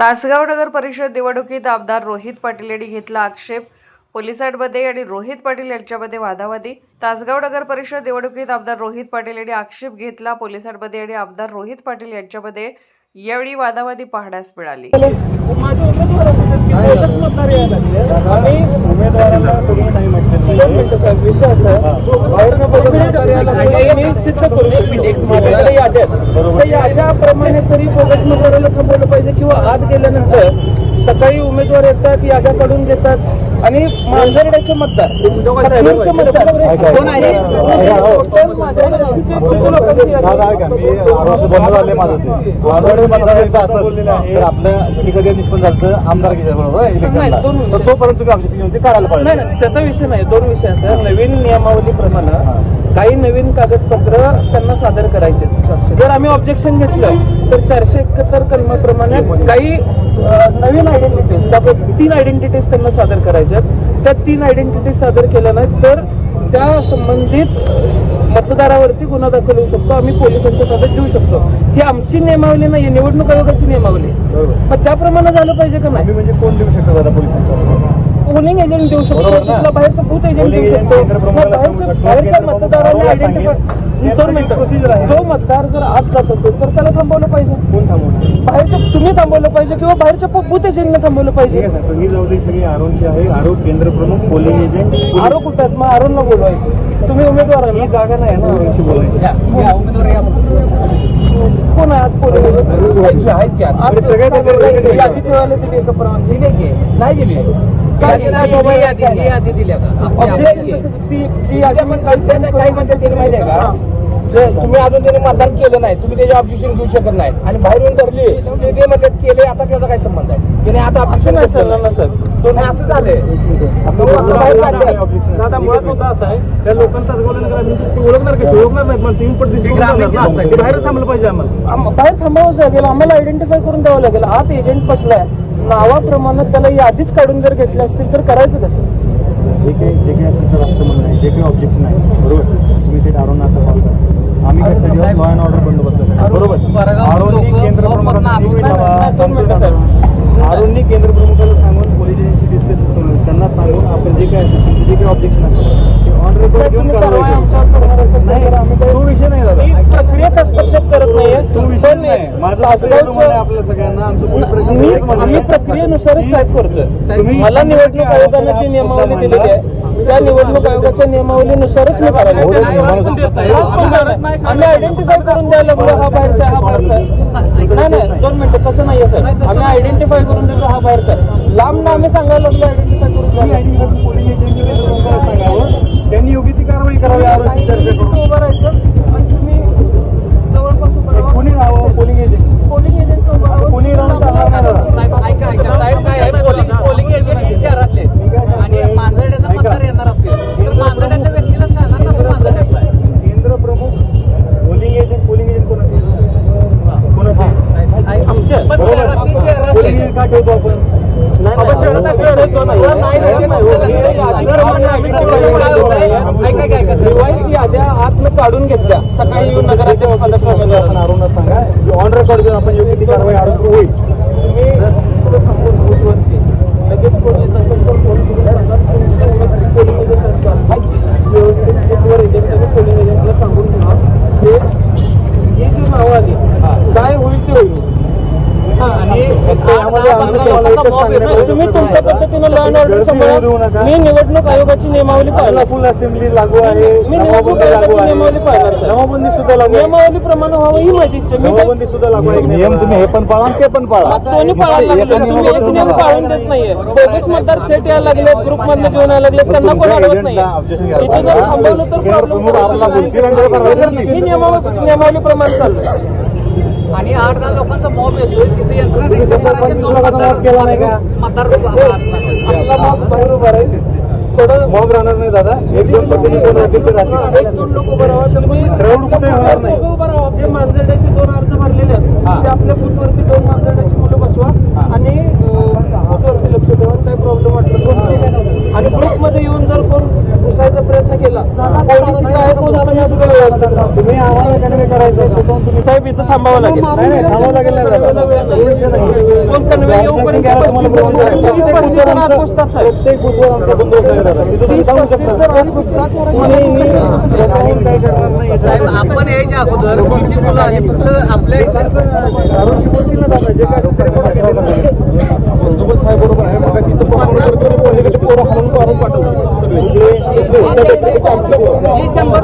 तासगाव नगर परिषद निवडणुकीत आमदार रोहित पाटील यांनी घेतला आक्षेप. पोलिसांमध्ये आणि रोहित पाटील यांच्यामध्ये वादावादी. तासगाव नगर परिषद निवडणुकीत आमदार रोहित पाटील यांनी आक्षेप घेतला. पोलिसांमध्ये आणि आमदार रोहित पाटील यांच्यामध्ये यावेळी वादावादी पाहण्यास मिळाली. उमेदवाराला तुम्ही नाही म्हटलं. याद्या याद्याप्रमाणे तरी बोगस मतदाराला थांबवलं पाहिजे किंवा आत गेल्यानंतर सकाळी उमेदवार येतात याद्या काढून घेतात. आणि मांजरड्याचे मतदार. हत्तींचे मतदार. कोण आहे? किती तोपर्यंत तुम्ही आमची सिग्नल काढायला नाही पाहिजे नाही त्याचा विषय नाही. दोन विषय असे नवीन नियमावलीप्रमाणे काही नवीन कागदपत्र त्यांना सादर करायचे. जर आम्ही ऑब्जेक्शन घेतलं तर चारशे एकाहत्तर कलमाप्रमाणे काही नवीन आयडेंटिटीज त्यापैकी तीन आयडेंटिटीज त्यांना सादर करायच्या. त्या तीन आयडेंटिटीज सादर केल्या नाहीत तर त्या संबंधित मतदारावरती गुन्हा दाखल होऊ शकतो. आम्ही पोलिसांच्या ताब्यात देऊ शकतो. ही आमची नियमावली नाही निवडणूक आयोगाची नियमावली त्याप्रमाणे झालं पाहिजे का नाही? म्हणजे कोण देऊ शकतो दादा पोलिसांच्या? पोलिंग एजंट देऊ शकतो? तिथला बाहेरचा बूथ एजंट देऊ शकतो. बाहेरच्या मतदाराला आयडेंटिफाय तो मतदार जर आत जात असेल तर त्याला थांबवलं पाहिजे. बाहेरच्या तुम्ही थांबवलं पाहिजे किंवा बाहेरच्या बूथ एजंटने थांबवलं ठीक पाहिजे आहे सर. पण ही जबाबदारी सगळी आरोनची आहे. आरोप केंद्र प्रमुख पोलिंग एजंट आरो कुठं आहेत? मग आरोनला बोलवायचं. तुम्ही उमेदवार आहे ही? जागा नाही ना आरोनची बोलायची. कोण आहे आत पोलिंग एजंट आहेत की आत? अरे सगळे ते बरोबर आहे का? यादी ठेवायला दिली का परवानगी नाही दिली? यादी दिल्या ती काय म्हणतात ते माहिती आहे का? तुम्ही अजून त्याने मतदान केलं नाही तुम्ही त्याचे ऑब्जेक्शन घेऊ शकत नाही. आणि बाहेरून धरली की ते म्हणतात केले आता त्याचा काय संबंध आहे? त्याने आता ऑब्जेक्शन नाही चालणार ना सर. नाही असं झालंय. आपण आता बाहेर काढले. objection. दादा मुळात मुद्दा असा आहे त्या लोकांचा शक्ती ओळखणार कशी ओळखणार नाहीत इनपुट ते दिसतो. बाहेर थांबलं पाहिजे आम्हाला. बाहेर थांबावंच लागेल आम्हाला आयडेंटिफाय करून द्यावं लागेल. आत एजंट बसलाय. नावाप्रमाणे त्याला यादीच काढून जर घेतल्या असतील तर करायचं कसं? जे काही जे काही तुमचं राष्ट्र म्हणणं आहे जे काही ऑब्जेक्शन आहे बरोबर? तुम्ही ते आरोन आता कॉल करा. आम्ही कशासाठी लॉ अँड ऑर्डर बंदोबस्तासाठी बरोबर? लोकं केंद्र फॉर्म प्रमुखाला भरणं एक मिनिट आपण- थांबा, नाही, दोन मिनिटं सांगतो साहेब. ना. आरोननी केंद्र प्रमुखाला सांगून पोलीस एजन्सी डिस्कस करून त्यांना सांगून आपण जे काय असेल तुमचे जे काही ऑब्जेक्शन असेल ते ऑन रेकॉर्ड घेऊन कारवाई करू. नाही तो विषय नाही दादा. मी आहे प्रक्रियेनुसारच साहेब करतोय. मला निवडणूक आयोगाने जी हा नियमावली दिलेली आहे त्या निवडणूक आयोगाच्या नियमावलीनुसारच मी करायला हो. हो, हो. पण नाही. आम्ही आयडेंटिफाय करून द्यायला लागलो हा बाहेरचा आहे, हा बाहेरचा. आहे. नाही नाही दोन मिनिटं तसं नाहीये सर आम्ही आयडेंटिफाय करून देतो हा बाहेरचा. आहे लांब ना आम्ही सांगायला लागलो आयडेंटिफाय करून सांगावं त्यांनी योग्य ती कारवाई करावी काढून घेतल्या. सकाळी येऊन नगराध्यक्ष पदाच्या उमेदवारांना. सांगा ऑन रेकॉर्ड घेऊन आपण योग्य ती कारवाई आरोग्य होईल. तुम्ही बूथवरती लगेच कोण येत असेल तर फोन करून सांगा. तुमच्या एजंट पोलिंग एजंट आहेत. व्यवस्थित बूथवर एजंट आणि पोलिंग एजंटला सांगून ठेवा. ही जी नावं आली काय होईल ते होईल हा. आणि यामध्ये आमचं तुम्हाला एकच सांगणं आहे. तुम्ही तुमच्या पद्धतीने लॉ अँड ऑर्डर सांभाळा मी निवडणूक आयोगाची नियमावली पाहिला फुल असेंब्ली लागू आहे मी निवडणूक आयोगाची नियमावली पाहिला सर. जमावबंदी सुद्धा लागू आहे नियमावलीप्रमाणे व्हावं ही माझी इच्छा मी काय- सुद्धा लागू आहे नियम तुम्ही हे पण पाळा ते पण पाळा दोन्ही पाळायला लागले तुम्ही एक नियम पाळून देत नाहीये बोगस मतदार थेट यायला लागले ग्रुप मधले घेऊन यायला लागले त्यांना कोण अडवत नाही इथे जर थांबवलं तर प्रॉब्लेम ही नियमावली प्रमाण चाललंय आणि आठ दहा लोकांचा मॉब येतो केला नाही का? मतदार आपला मग बाहेर उभा राहील थोडं मॉब राहणार नाही दादा एक दोन पद्धती कोण राहतील ते राहतील एक दोन लोक उभं राहा Crowd कुठे होणार नाही. दोघं उभं राहा. जे मांजरड्याचे दोन अर्ज भरलेले आहेत ते आपल्या बूथवरती दोन मांजरड्याची हॉस्पिटल पण घुसायचा प्रयत्न केला साहेब इथं थांबावं लागेल कोण कन्वे येऊपर्यंत पोहोचतात आपण यायच्या अगोदर आपल्या डिसेंबर